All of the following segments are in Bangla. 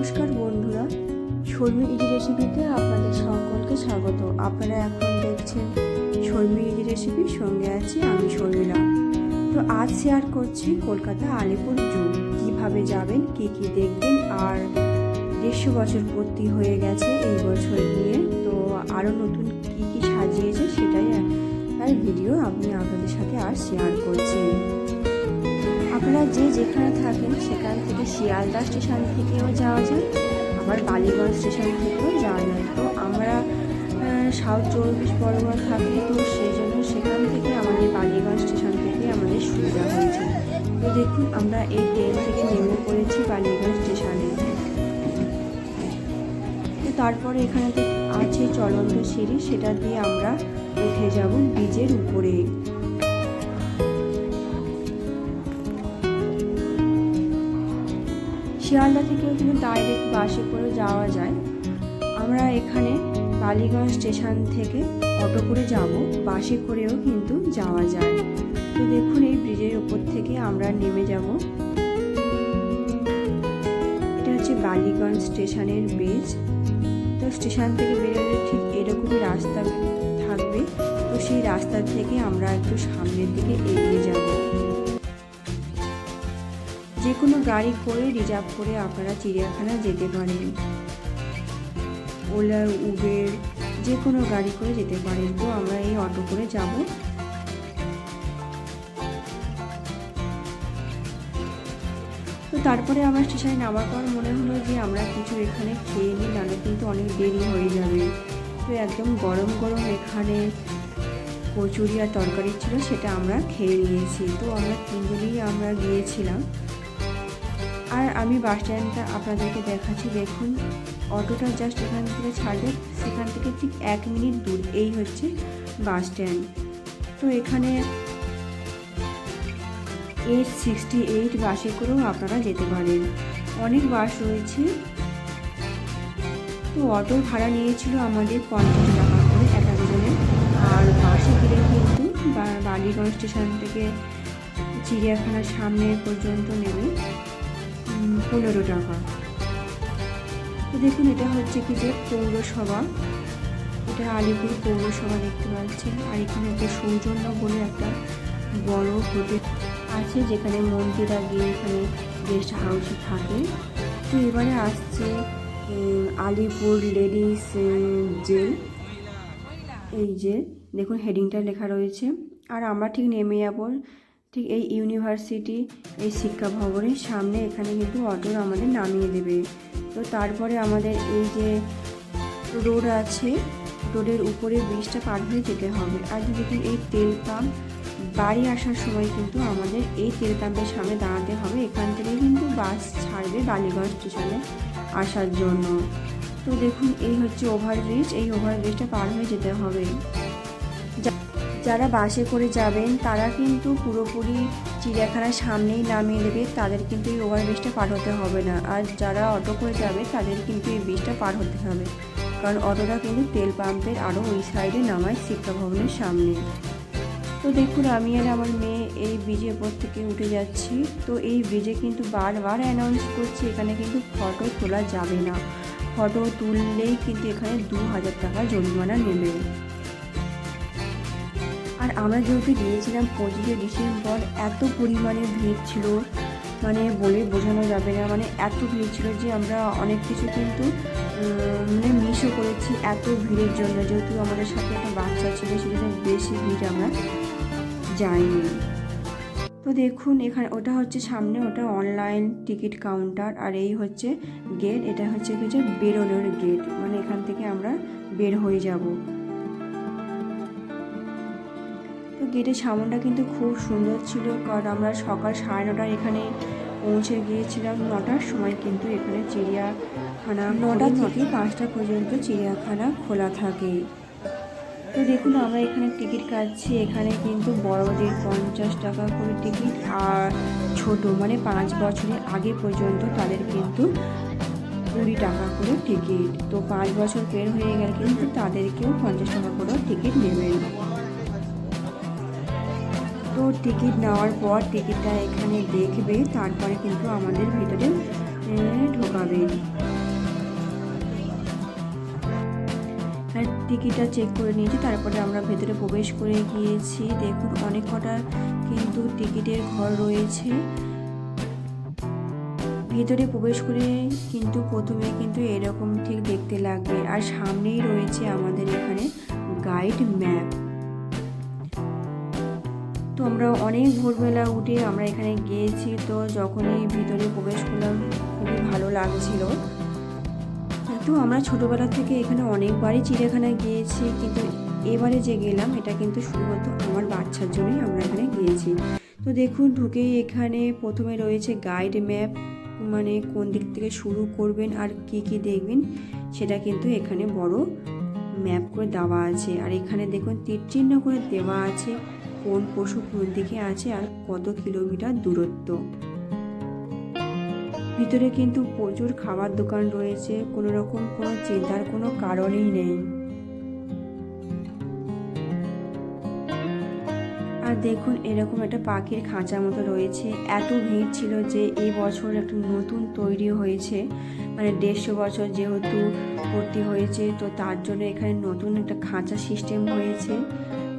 নমস্কার বন্ধুরা, শর্মি ইজি রেসিপিতে আপনাদের সকলকে স্বাগত। আপনারা এখন দেখছেন শর্মি ইজি রেসিপির সঙ্গে আছি আমি শর্মিলা। তো আজ শেয়ার করছি কলকাতা আলিপুর জু। কীভাবে যাবেন, কি কি দেখবেন, আর দেড়শো বছর পূর্তি হয়ে গেছে এই বছর নিয়ে, তো আরও নতুন কি কি সাজিয়েছে সেটাই তার ভিডিও আমি আপনাদের সাথে আর শেয়ার করছি। আপনারা যে যেখানে থাকেন, সেখান থেকে শিয়ালদা স্টেশন থেকেও যাওয়া যায়। আবার বালিগঞ্জ স্টেশন থেকেও যাওয়া যায়। তো আমরা সাউথ চব্বিশ পরগনা থাকি, তো সেই জন্য সেখান থেকে আমাদের বালিগঞ্জ স্টেশন থেকে আমাদের সুবিধা হয়েছে। তো দেখুন, আমরা এই ট্রেন থেকে নেমে পড়েছি বালিগঞ্জ স্টেশনে। তো তারপরে এখানে আছে চলন্ত সিঁড়ি, সেটা দিয়ে আমরা উঠে যাব ব্রিজের উপরে। শিয়ালদা থেকেও কিন্তু ডাইরেক্ট বাসে করে যাওয়া যায়। আমরা এখানে বালিগঞ্জ স্টেশন থেকে অটো করে যাব বাসে করেও কিন্তু যাওয়া যায়। তো দেখুন এই ব্রিজের ওপর থেকে আমরা নেমে যাব। এটা হচ্ছে বালিগঞ্জ স্টেশনের ব্রিজ তো স্টেশন থেকে বেরোলে ঠিক এরকমই রাস্তা থাকবে। তো সেই রাস্তা থেকে আমরা একটু সামনের দিকে এগিয়ে যাব। যে কোনো গাড়ি করে রিজার্ভ করে আপনারা চিড়িয়াখানা যেতে পারেন। ওলা, উবের যে কোনো গাড়ি করে যেতে পারেন। তো আমরা এই অটো করে যাব। তো তারপরে আমার স্টেশনে নামার পর মনে হলো যে আমরা কিছু এখানে খেয়ে নিই, নাহলে কিন্তু অনেক দেরি হয়ে যাবে। তো একদম গরম গরম এখানে কচুরি আর তরকারি ছিল, সেটা আমরা খেয়ে নিয়েছি। তো আমরা তিনজনেই আমরা গিয়েছিলাম। আর আমি বাস স্ট্যান্ডটা আপনাদেরকে দেখাচ্ছি। দেখুন, অটোটা জাস্ট এখান থেকে ছাড়বে সেখান থেকে ঠিক এক মিনিট দূর। এই হচ্ছে বাস স্ট্যান্ড তো এখানে এইট সিক্সটি এইট বাসে করেও আপনারা যেতে পারেন। অনেক বাস রয়েছে। তো অটো ভাড়া নিয়েছিল আমাদের পঞ্চাশ টাকা করে এক একজনের আর বাসে গেলে কিন্তু বালিগঞ্জ স্টেশন থেকে চিড়িয়াখানার সামনে পর্যন্ত নেবে পনেরো টাকা। তো দেখুন, এটা হচ্ছে কি যে পৌরসভা। এটা আলিপুর পৌরসভা দেখতে পাচ্ছেন। আর এখানে একটা সৌজন্য বলে একটা বড় হোটেল আছে, যেখানে মন্দিরা গিয়ে এখানে গেস্ট হাউসে থাকে। তো এবারে আসছে আলিপুর লেডিস জেল। এই যে, দেখুন, হেডিংটা লেখা রয়েছে। আর আমরা ঠিক নেমে যাব। ঠিক এই ইউনিভার্সিটি, এই শিক্ষা ভবনের সামনে এখানে কিন্তু অটোর আমাদের নামিয়ে দেবে। তো তারপরে আমাদের এই যে রোড আছে, রোডের উপরে ব্রিজটা পার হয়ে যেতে হবে। আর যদি এই তেল পাম্প বাড়ি আসার সময় কিন্তু আমাদের এই তেল পাম্পের সামনে দাঁড়াতে হবে। এখান থেকে কিন্তু বাস ছাড়বে বালিগঞ্জ স্টেশনে আসার জন্য। তো দেখুন, এই হচ্ছে ওভারব্রিজ। এই ওভারব্রিজটা পার হয়ে যেতে হবে। যারা বাসে করে যাবেন, তারা কিন্তু পুরোপুরি চিড়িয়াখানার সামনেই নামিয়ে দেবে। তাদের কিন্তু এই ওভারব্রিজটা পার হতে হবে না। আর যারা অটো করে যাবে, তাদের কিন্তু এই ব্রিজটা পার হতে হবে। কারণ অটোটা কিন্তু তেল পাম্পের আরও ওই সাইডে নামায় শিক্ষা ভবনের সামনে। তো দেখুন, আমি আর আমার মেয়ে এই ব্রিজের ওপর থেকে উঠে যাচ্ছি। তো এই ব্রিজে কিন্তু বারবার অ্যানাউন্স করছি, এখানে কিন্তু ফটো তোলা যাবে না। ফটো তুললেই কিন্তু এখানে দু হাজার টাকা জরিমানা নেবে। আর আমরা যেহেতু গিয়েছিলাম পঁচিশে ডিসেম্বর, এত পরিমাণে ভিড় ছিল মানে বলে বোঝানো যাবে না মানে এত ভিড় ছিল যে আমরা অনেক কিছু কিন্তু মানে মিসও করেছি এত ভিড়ের জন্য। যেহেতু আমাদের সাথে একটা বাচ্চা ছিল সেজন্য বেশি ভিড় আমরা যাইনি। তো দেখুন, এখানে ওটা হচ্ছে সামনে, ওটা অনলাইন টিকিট কাউন্টার আর এই হচ্ছে গেট এটা হচ্ছে কি যে বেরোনোর গেট মানে এখান থেকে আমরা বের হয়ে যাব। গেটের সামনটা কিন্তু খুব সুন্দর ছিল কারণ আমরা সকাল সাড়ে নটার এখানে পৌঁছে গিয়েছিলাম নটার সময় কিন্তু এখানে চিড়িয়াখানা নটা থেকে পাঁচটা পর্যন্ত চিড়িয়াখানা খোলা থাকে। তো দেখুন আমরা এখানে টিকিট কাটছি এখানে কিন্তু বড়দের পঞ্চাশ টাকা করে টিকিট আর ছোট মানে পাঁচ বছরের আগে পর্যন্ত তাদের কিন্তু কুড়ি টাকা করে টিকিট। তো পাঁচ বছর বের হয়ে গেলে কিন্তু তাদেরকেও পঞ্চাশ টাকা করে টিকিট নেবেন। তো টিকিট নেওয়ার পর টিকিটটা এখানে দেখবে, তারপরে কিন্তু আমাদের ভিতরে ঢোকাবে। টিকিটটা চেক করে নিয়েছি, তারপরে আমরা ভেতরে প্রবেশ করে গিয়েছি। দেখুন, অনেক কটা কিন্তু টিকিটের ঘর রয়েছে। ভেতরে প্রবেশ করে কিন্তু প্রথমে কিন্তু এরকম ঠিক দেখতে লাগবে। আর সামনেই রয়েছে আমাদের এখানে গাইড ম্যাপ তো আমরা অনেক ভোরবেলা উঠে আমরা এখানে গিয়েছি, তো যখনই ভিতরে প্রবেশ করলাম, খুবই ভালো লাগছিল। তো আমরা ছোটোবেলা থেকে এখানে অনেকবারই চিড়িয়াখানায় গিয়েছি, কিন্তু এবারে যে গেলাম, এটা কিন্তু শুধুমাত্র আমার বাচ্চার জন্যই আমরা এখানে গিয়েছি। তো দেখুন, ঢুকেই এখানে প্রথমে রয়েছে গাইড ম্যাপ মানে কোন দিক থেকে শুরু করবেন আর কি কি দেখবেন, সেটা কিন্তু এখানে বড় ম্যাপ করে দেওয়া আছে। আর এখানে দেখুন তীর চিহ্ন করে দেওয়া আছে। কোন পশু কোন দিকে আছে আর কত কিলোমিটার দূরত্ব? ভিতরে কিন্তু প্রচুর খাবার দোকান রয়েছে, কোনো রকম কোনো চিন্তার কোনো কারণই নেই। আর দেখুন, এরকম একটা পাখির খাঁচা মতো রয়েছে। এত ভিড় ছিল যে এই বছর একটা নতুন তৈরি হয়েছে। মানে দেড়শো বছর যেহেতু ভর্তি হয়েছে, তো তার জন্য এখানে নতুন একটা খাঁচা সিস্টেম হয়েছে।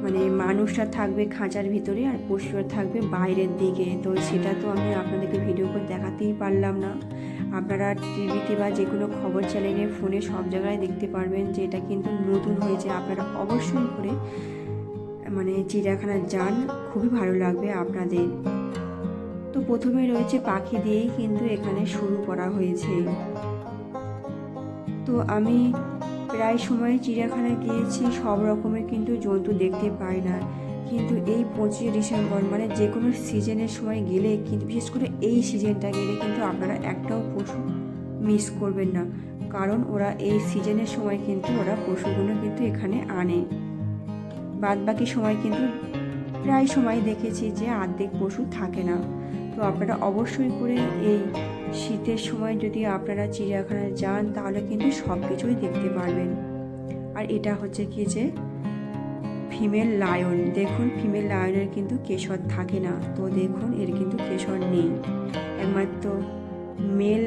মানে মানুষরা থাকবে খাঁচার ভিতরে আর পশুরা থাকবে বাইরের দিকে। তো সেটা তো আমি আপনাদেরকে ভিডিও করে দেখাতেই পারলাম না। আপনারা টিভিতে বা যে কোনো খবর চ্যানেলে ফোনে সব জায়গায় দেখতে পারবেন যে এটা কিন্তু নতুন হয়েছে। আপনারা অবশ্যই করে মানে চিড়িয়াখানায় যান, খুবই ভালো লাগবে আপনাদের। তো প্রথমে রয়েছে পাখি দিয়েই কিন্তু এখানে শুরু করা হয়েছে। তো আমি প্রায় সময় চিড়িয়াখানায় গিয়েছি, সব রকমের কিন্তু জন্তু দেখতে পাই না। কিন্তু এই পঁচিশে ডিসেম্বর মানে যে কোনো সিজনের সময় গেলে কিন্তু, বিশেষ করে এই সিজনটা গেলে কিন্তু আপনারা একটাও পশু মিস করবেন না। কারণ ওরা এই সিজনের সময় কিন্তু ওরা পশুগুলো কিন্তু এখানে আনে। বাদ বাকি সময় কিন্তু প্রায় সময় দেখেছি যে আর্ধেক পশু থাকে না। তো আপনারা অবশ্যই করে এই শীতের সময় যদি আপনারা চিড়িয়াখানায় যান, তাহলে কিন্তু সব কিছুই দেখতে পারবেন। আর এটা হচ্ছে কি যে ফিমেল লায়ন দেখুন ফিমেল লায়নের কিন্তু কেশর থাকে না। তো দেখুন, এর কিন্তু কেশর নেই। একমাত্র মেল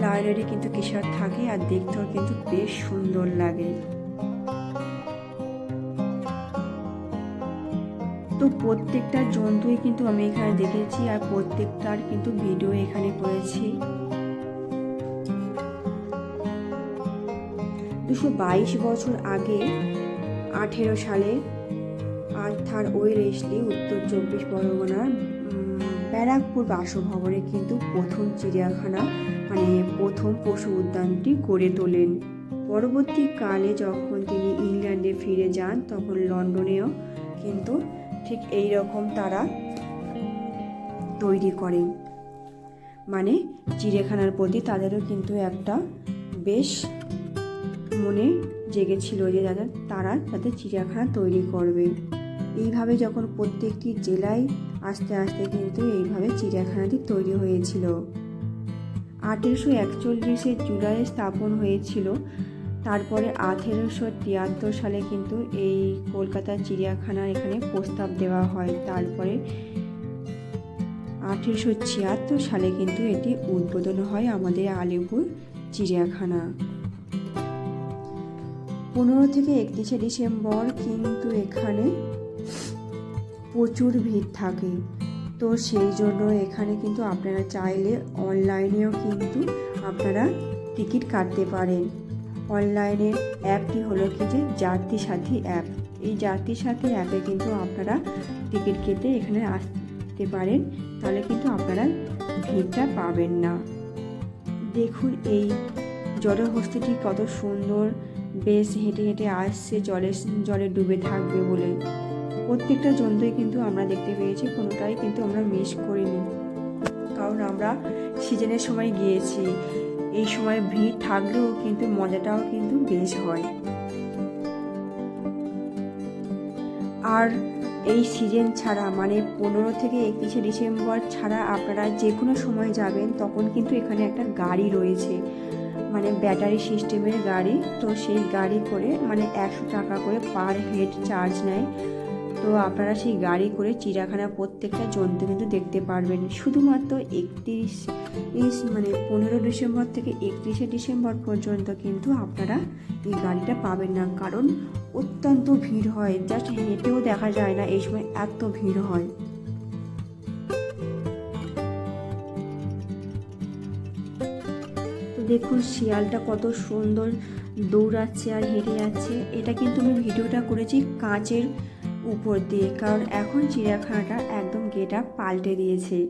লায়নেরই কিন্তু কেশর থাকে, আর দেখতেও কিন্তু বেশ সুন্দর লাগে। তো প্রত্যেকটা জন্তুই কিন্তু আমি এখানে দেখেছি আর প্রত্যেকটার কিন্তু ভিডিও এখানে করেছি। দুশো বাইশ বছর আগে, আঠেরো সালে, আর্থার ওয়েলেসলি উত্তর চব্বিশ পরগনার ব্যারাকপুর বাসভবনে কিন্তু প্রথম চিড়িয়াখানা মানে প্রথম পশু উদ্যানটি গড়ে তোলেন। পরবর্তীকালে যখন তিনি ইংল্যান্ডে ফিরে যান, তখন লন্ডনেও কিন্তু ঠিক এই রকম তারা তৈরি করেন মানে চিড়িয়াখানার প্রতি তাদেরও কিন্তু একটা বেশ মনে জেগেছিল যে যাদের তারা তাদের চিড়িয়াখানা তৈরি করবে। এইভাবে যখন প্রত্যেকটি জেলায় আস্তে আস্তে কিন্তু এইভাবে চিড়িয়াখানাটি তৈরি হয়েছিল। আঠেরোশো একচল্লিশে জুলাইয়ে স্থাপন হয়েছিল তারপরে আঠেরোশো তিয়াত্তর সালে কিন্তু এই কলকাতা চিড়িয়াখানার এখানে প্রস্তাব দেওয়া হয়। তারপরে আঠেরোশো ছিয়াত্তর সালে কিন্তু এটি উদ্বোধন হয় আমাদের আলিপুর চিড়িয়াখানা। পনেরো থেকে একত্রিশে ডিসেম্বর কিন্তু এখানে প্রচুর ভিড় থাকে। তো সেই জন্য এখানে কিন্তু আপনারা চাইলে অনলাইনেও কিন্তু আপনারা টিকিট কাটতে পারেন। অনলাইনের অ্যাপটি হলো কি যে যাত্রী সাথী অ্যাপ। এই যাত্রী সাথী অ্যাপে কিন্তু আপনারা টিকিট কেটে এখানে আসতে পারেন, তাহলে কিন্তু আপনারা ভিড়টা পাবেন না। দেখুন এই জলহস্তিটি কত সুন্দর, বেশ হেঁটে হেঁটে আসছে, জলে জলে ডুবে থাকবে বলে। প্রত্যেকটা জন্তুই কিন্তু আমরা দেখতে পেয়েছি, কোনোটাই কিন্তু আমরা মিস করিনি। কারণ আমরা সিজনের সময় গিয়েছি। এই সময় ভিড় থাকলেও কিন্তু মজাটাও কিন্তু বেশ হয়। আর এই সিজন ছাড়া মানে পনেরো থেকে একত্রিশে ডিসেম্বর ছাড়া আপনারা যে কোনো সময় যাবেন, তখন কিন্তু এখানে একটা গাড়ি রয়েছে। মানে ব্যাটারি সিস্টেমের গাড়ি, তো সেই গাড়ি করে মানে একশো টাকা করে পার হেড চার্জ নেয়। তো আপনারা সেই গাড়ি করে চিড়িয়াখানা প্রত্যেকটা জন্তু কিন্তু দেখতে পারবেন। শুধুমাত্র একত্রিশ মানে পনেরো ডিসেম্বর থেকে একত্রিশে ডিসেম্বর পর্যন্ত কিন্তু আপনারা এই গাড়িটা পাবেন না। কারণ অত্যন্ত ভিড় হয়। জাস্ট হেঁটেও দেখা যায় না। এই সময় এত ভিড় হয়। দেখুন, শিয়ালটা কত সুন্দর দৌড়াচ্ছে আর হেঁটে যাচ্ছে। এটা কিন্তু আমি ভিডিওটা করেছি কাঁচের উপর দিয়ে, কারণ এখন চিড়িয়াখানাটা একদম গেট পাল্টে দিয়েছে।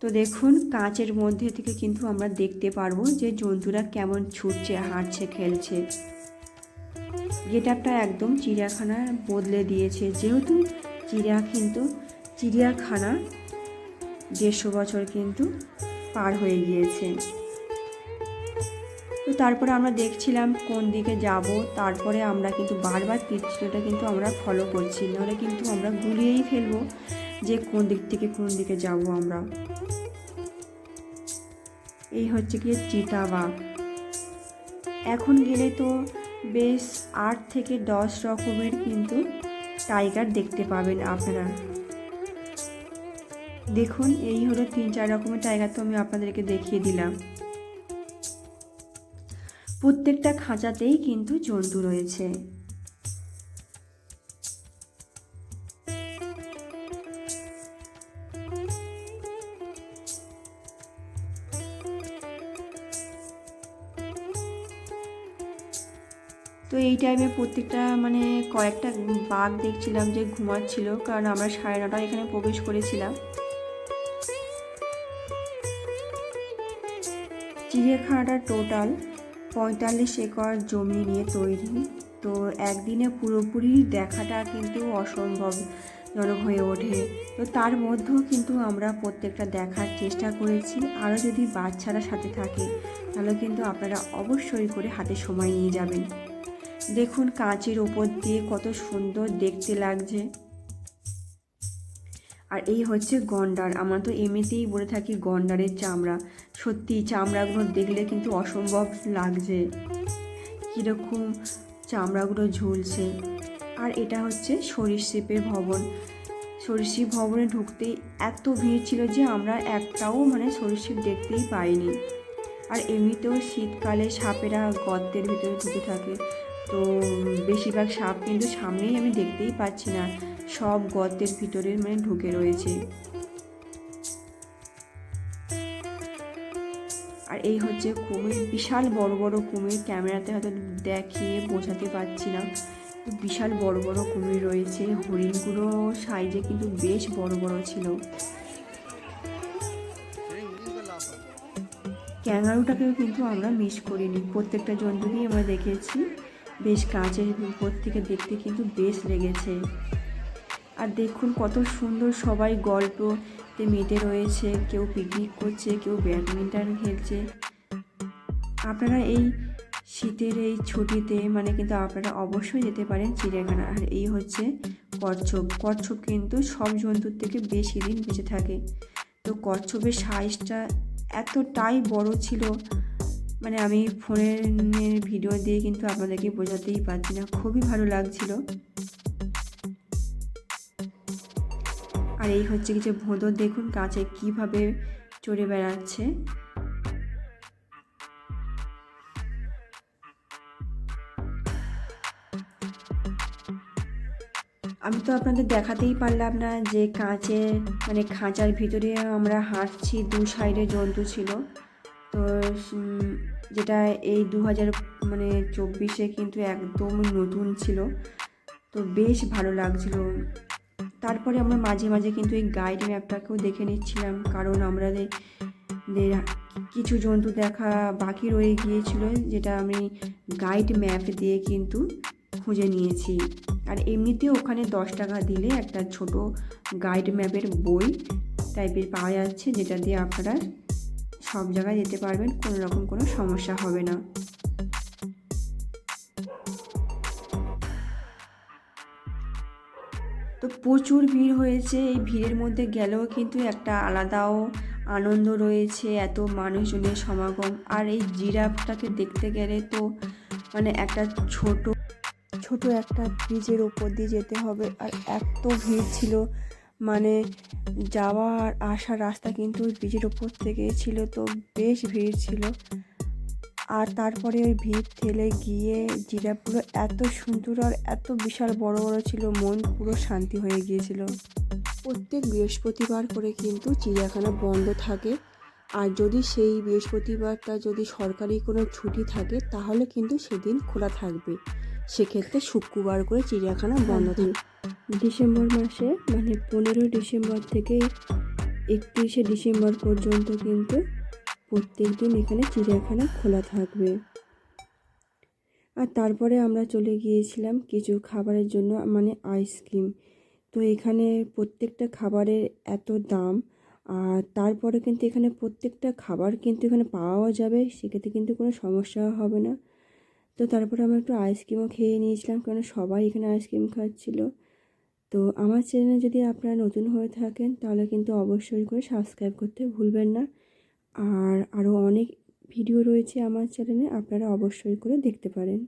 তো দেখুন, কাঁচের মধ্যে থেকে কিন্তু আমরা দেখতে পারব যে জন্তুরা কেমন ছুটছে, হাঁটছে, খেলছে। গেট আপটা একদম চিড়িয়াখানা বদলে দিয়েছে। যেহেতু চিড়িয়া কিন্তু, চিড়িয়াখানা দেড়শো বছর কিন্তু পার হয়ে গিয়েছে। তো তারপরে আমরা দেখছিলাম কোন দিকে যাব। তারপরে আমরা কিন্তু বারবার তীরচিহ্নটা কিন্তু আমরা ফলো করছি। নাহলে কিন্তু আমরা গুলিয়েই ফেলব যে কোন দিক থেকে কোন দিকে যাব আমরা। এই হচ্ছে কি চিতাবাঘ। এখন গেলে তো বেশ আট থেকে দশ রকমের কিন্তু টাইগার দেখতে পাবেন আপনারা। দেখুন, এই হলো তিন চার রকমের টাইগার তো আমি আপনাদেরকে দেখিয়ে দিলাম। প্রত্যেকটা খাঁচাতেই কিন্তু জন্তু রয়েছে। তো এই টাইমে প্রত্যেকটা মানে কয়েকটা বাঘ দেখছিলাম যে ঘুমাচ্ছিল, কারণ আমরা সাড়ে নটায় এখানে প্রবেশ করেছিলাম। চিড়িয়াখানাটা টোটাল পঁয়তাল্লিশ একর জমি নিয়ে তৈরি। তো একদিনে পুরোপুরি দেখাটা কিন্তু অসম্ভবজনক হয়ে ওঠে। তো তার মধ্যেও কিন্তু আমরা প্রত্যেকটা দেখার চেষ্টা করেছি। আরও যদি বাচ্চারা সাথে থাকে, তাহলে কিন্তু আপনারা অবশ্যই করে হাতে সময় নিয়ে যাবেন। দেখুন কাঁচের ওপর দিয়ে কত সুন্দর দেখতে লাগছে। আর এই হচ্ছে গন্ডার। আমরা তো এমনিতেই বলে থাকি গন্ডারের চামড়া। সত্যি চামড়াগুলো দেখলে কিন্তু অসম্ভব লাগছে। কীরকম চামড়াগুলো ঝুলছে। আর এটা হচ্ছে সরীসৃপের ভবন। সরীসৃপ ভবনে ঢুকতেই এত ভিড় ছিল যে আমরা একটাও মানে সরীসৃপ দেখতেই পাইনি। আর এমনিতেও শীতকালে সাপেরা গর্তের ভিতরে ঢুকে থাকে। তো বেশিরভাগ সাপ কিন্তু সামনেই আমি দেখতেই পাচ্ছি না। সব গর্তের ভিতরে মানে ঢুকে রয়েছে। এই হচ্ছে কুমির। বিশাল বড় বড় কুমির ক্যামেরাতে হয়তো দেখিয়ে বোঝাতে পারছি না। বিশাল বড় বড় কুমির রয়েছে। হরিণগুলো সাইজে কিন্তু বেশ বড় বড় ছিল। ক্যাঙ্গারুটাকেও কিন্তু আমরা মিস করিনি। প্রত্যেকটা জন্তুকেই আমরা দেখেছি। বেশ কাঁচের উপর থেকে দেখতে কিন্তু বেশ লেগেছে। আর দেখুন কত সুন্দর সবাই গল্পতে মেতে রয়েছে, কেউ পিকনিক করছে, কেউ ব্যাডমিন্টন খেলছে। আপনারা এই শীতের এই ছুটিতে মানে কিন্তু আপনারা অবশ্যই যেতে পারেন চিড়িয়াখানা। আর এই হচ্ছে কচ্ছপ। কচ্ছপ কিন্তু সব জন্তুর থেকে বেশি দিন বেঁচে থাকে। তো কচ্ছপের সাইজটা এতটাই বড় ছিল মানে আমি ফোনের ভিডিও দিয়ে কিন্তু আপনাদেরকে বোঝাতেই পারছি না, খুবই ভালো লাগছিল। আর এই হচ্ছে কিছু ভোঁদর, দেখুন কাছে কীভাবে চড়ে বেড়াচ্ছে। আমি তো আপনাদের দেখাতেই পারলাম না যে কাঁচে মানে খাঁচার ভিতরে আমরা হাঁটছি, দু সাইডে জন্তু ছিল। তো যেটা এই দু হাজার মানে চব্বিশে কিন্তু একদম নতুন ছিল। তো বেশ ভালো লাগছিল। তারপরে আমরা মাঝে মাঝে কিন্তু এই গাইড ম্যাপটাকেও দেখে নিচ্ছিলাম, কারণ আমরা কিছু জন্তু দেখা বাকি রয়ে গিয়েছিল, যেটা আমি গাইড ম্যাপ দিয়ে কিন্তু খুঁজে নিয়েছি। আর এমনিতেও ওখানে দশ টাকা দিলে একটা ছোট গাইড ম্যাপের বই টাইপের পাওয়া যাচ্ছে, যেটা দিয়ে আপনারা সব জায়গায় যেতে পারবেন, কোনো রকম কোনো সমস্যা হবে না। তো প্রচুর ভিড় হয়েছে, এই ভিড়ের মধ্যে গেলেও কিন্তু একটা আলাদাও আনন্দ রয়েছে, এত মানুষজনের সমাগম। আর এই জিরাফটাকে দেখতে গেলে তো মানে একটা ছোট ছোট একটা ব্রিজের ওপর দিয়ে যেতে হবে। আর এত ভিড় ছিল মানে যাওয়া আর আসার রাস্তা কিন্তু ব্রিজের ওপর থেকে ছিল, তো বেশ ভিড় ছিল। আর তারপরে ওই ভিড় ঠেলে গিয়ে জিরাফগুলো এত সুন্দর আর এত বিশাল বড় বড় ছিল মন পুরো শান্তি হয়ে গিয়েছিল। প্রত্যেক বৃহস্পতিবার করে কিন্তু চিড়িয়াখানা বন্ধ থাকে। আর যদি সেই বৃহস্পতিবারটা যদি সরকারি কোনো ছুটি থাকে তাহলে কিন্তু সেদিন খোলা থাকবে। সেক্ষেত্রে শুক্রবার করে চিড়িয়াখানা বন্ধ থাকে ডিসেম্বর মাসে মানে পনেরোই ডিসেম্বর থেকে একত্রিশে ডিসেম্বর পর্যন্ত কিন্তু প্রত্যেক দিন এখানে চিড়িয়াখানা খোলা থাকবে। আর তারপরে আমরা চলে গিয়েছিলাম কিছু খাবারের জন্য মানে আইসক্রিম। তো এখানে প্রত্যেকটা খাবারের এত দাম, আর তারপরে কিন্তু এখানে প্রত্যেকটা খাবার কিন্তু এখানে পাওয়া যাবে, সেক্ষেত্রে কিন্তু কোনো সমস্যা হবে না। তো তারপরে আমরা একটু আইসক্রিমও খেয়ে নিয়েছিলাম কারণ সবাই এখানে আইসক্রিম খাচ্ছিল। তো আমার চ্যানেলে যদি আপনারা নতুন হয়ে থাকেন, তাহলে কিন্তু অবশ্যই করে সাবস্ক্রাইব করতে ভুলবেন না। আর আরও অনেক ভিডিও রয়েছে আমার চ্যানেলে আপনারা অবশ্যই করে দেখতে পারেন।